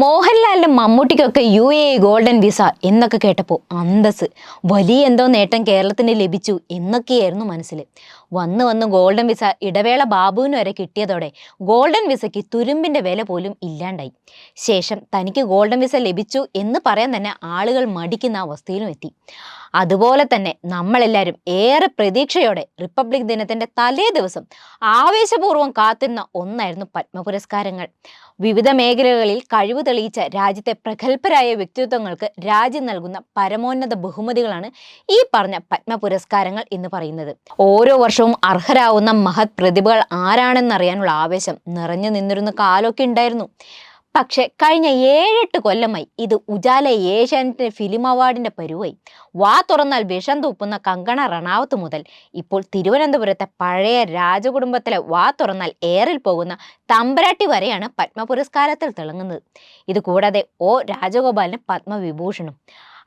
മോഹൻലാലിനും മമ്മൂട്ടിക്കൊക്കെ U A golden visa എന്നൊക്കെ കേട്ടപ്പോൾ അന്തസ് വലിയ എന്തോ നേട്ടം കേരളത്തിന് ലഭിച്ചു എന്നൊക്കെയായിരുന്നു മനസ്സിൽ വന്ന് വന്ന് ഗോൾഡൻ വിസ ഇടവേള ബാബുവിന് വരെ കിട്ടിയതോടെ ഗോൾഡൻ വിസയ്ക്ക് തുരുമ്പിന്റെ വില പോലും ഇല്ലാണ്ടായി. ശേഷം തനിക്ക് ഗോൾഡൻ വിസ ലഭിച്ചു എന്ന് പറയാൻ തന്നെ ആളുകൾ മടിക്കുന്ന അവസ്ഥയിലും എത്തി. അതുപോലെ തന്നെ നമ്മളെല്ലാവരും ഏറെ പ്രതീക്ഷയോടെ റിപ്പബ്ലിക് ദിനത്തിന്റെ തലേ ദിവസം ആവേശപൂർവം കാത്തിരുന്ന ഒന്നായിരുന്നു പത്മ പുരസ്കാരങ്ങൾ. വിവിധ മേഖലകളിൽ കഴിവ് തെളിയിച്ച രാജ്യത്തെ പ്രഗത്ഭരായ വ്യക്തിത്വങ്ങൾക്ക് രാജ്യം നൽകുന്ന പരമോന്നത ബഹുമതികളാണ് ഈ പറഞ്ഞ പത്മ പുരസ്കാരങ്ങൾ എന്ന് പറയുന്നത്. ഓരോ വർഷവും അർഹരാവുന്ന മഹത് പ്രതിഭകൾ ആരാണെന്നറിയാനുള്ള ആവേശം നിറഞ്ഞു നിന്നിരുന്ന കാലമൊക്കെ ഉണ്ടായിരുന്നു. പക്ഷെ കഴിഞ്ഞ ഏഴെട്ട് കൊല്ലമായി ഇത് ഉജാല ഏഷ്യാനെറ്റിന്റെ ഫിലിം അവാർഡിന്റെ പരുവായി. വാ തുറന്നാൽ വിഷം തൂപ്പുന്ന കങ്കണ റണാവത്ത് മുതൽ ഇപ്പോൾ തിരുവനന്തപുരത്തെ പഴയ രാജകുടുംബത്തിലെ വാ തുറന്നാൽ ഏറിൽ പോകുന്ന തമ്പരാട്ടി വരെയാണ് പത്മ പുരസ്കാരത്തിൽ തിളങ്ങുന്നത്. ഇത് കൂടാതെ ഒ രാജഗോപാലിന് പത്മവിഭൂഷണും.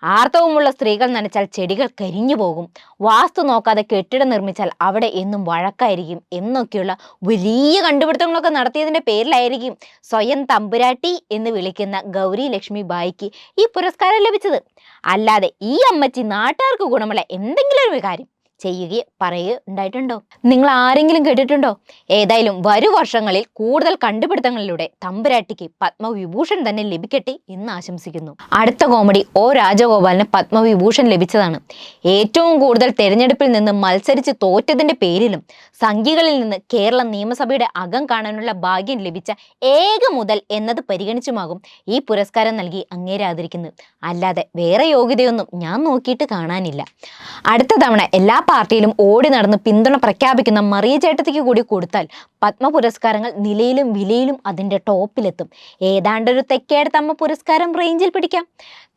ആർത്തവമുള്ള സ്ത്രീകൾ നനച്ചാൽ ചെടികൾ കരിഞ്ഞു പോകും. വാസ്തു നോക്കാതെ കെട്ടിടം നിർമ്മിച്ചാൽ അവിടെ എന്നും വഴക്കായിരിക്കും എന്നൊക്കെയുള്ള വലിയ കണ്ടുപിടുത്തങ്ങളൊക്കെ നടത്തിയതിന്റെ പേരിലായിരിക്കും സ്വയം തമ്പുരാട്ടി എന്ന് വിളിക്കുന്ന ഗൗരി ലക്ഷ്മി ബായിക്ക് ഈ പുരസ്കാരം ലഭിച്ചത്. അല്ലാതെ ഈ അമ്മച്ചി നാട്ടുകാർക്ക് ഗുണമുള്ള എന്തെങ്കിലും ഒരു കാര്യം. ചെയ്യുകയോ പറയുകയോ ഉണ്ടായിട്ടുണ്ടോ? നിങ്ങൾ ആരെങ്കിലും കേട്ടിട്ടുണ്ടോ? ഏതായാലും വരും വർഷങ്ങളിൽ കൂടുതൽ കണ്ടുപിടുത്തങ്ങളിലൂടെ തമ്പുരാട്ടിക്ക് പത്മവിഭൂഷൺ തന്നെ ലഭിക്കട്ടെ എന്ന് ആശംസിക്കുന്നു. അടുത്ത കോമഡി ഒ രാജഗോപാലിന് പത്മവിഭൂഷൺ ലഭിച്ചതാണ്. ഏറ്റവും കൂടുതൽ തെരഞ്ഞെടുപ്പിൽ നിന്ന് മത്സരിച്ച് തോറ്റതിന്റെ പേരിലും സംഖ്യകളിൽ നിന്ന് കേരള നിയമസഭയുടെ അകം കാണാനുള്ള ഭാഗ്യം ലഭിച്ച ഏക മുതൽ എന്നത് പരിഗണിച്ചുമാകും ഈ പുരസ്കാരം നൽകി അങ്ങേരാതിരിക്കുന്നത്. അല്ലാതെ വേറെ യോഗ്യതയൊന്നും ഞാൻ നോക്കിയിട്ട് കാണാനില്ല. അടുത്ത തവണ എല്ലാ പാർട്ടിയിലും ഓടി നടന്ന് പിന്തുണ പ്രഖ്യാപിക്കുന്ന മറിയ ചേട്ടത്തിക്ക് കൂടി കൊടുത്താൽ പത്മ പുരസ്കാരങ്ങൾ നിലയിലും വിലയിലും അതിന്റെ ടോപ്പിലെത്തും. ഏതാണ്ടൊരു തെക്കേടത്തമ്മ പുരസ്കാരം റേഞ്ചിൽ പിടിക്കാം.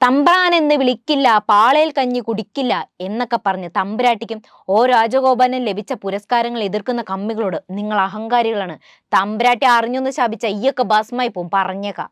തമ്പ്രാൻ എന്ന് വിളിക്കില്ല പാളയിൽ കഞ്ഞി കുടിക്കില്ല എന്നൊക്കെ പറഞ്ഞ് തമ്പുരാട്ടിക്കും ഓ രാജഗോപാലനും ലഭിച്ച പുരസ്കാരങ്ങൾ എതിർക്കുന്ന കമ്മികളോട് നിങ്ങൾ അഹങ്കാരികളാണ്. തമ്പുരാട്ടി അറിഞ്ഞൊന്ന് ശാപിച്ച ഈയൊക്കെ ഭസ്മായി പോവും പറഞ്ഞേക്കാം.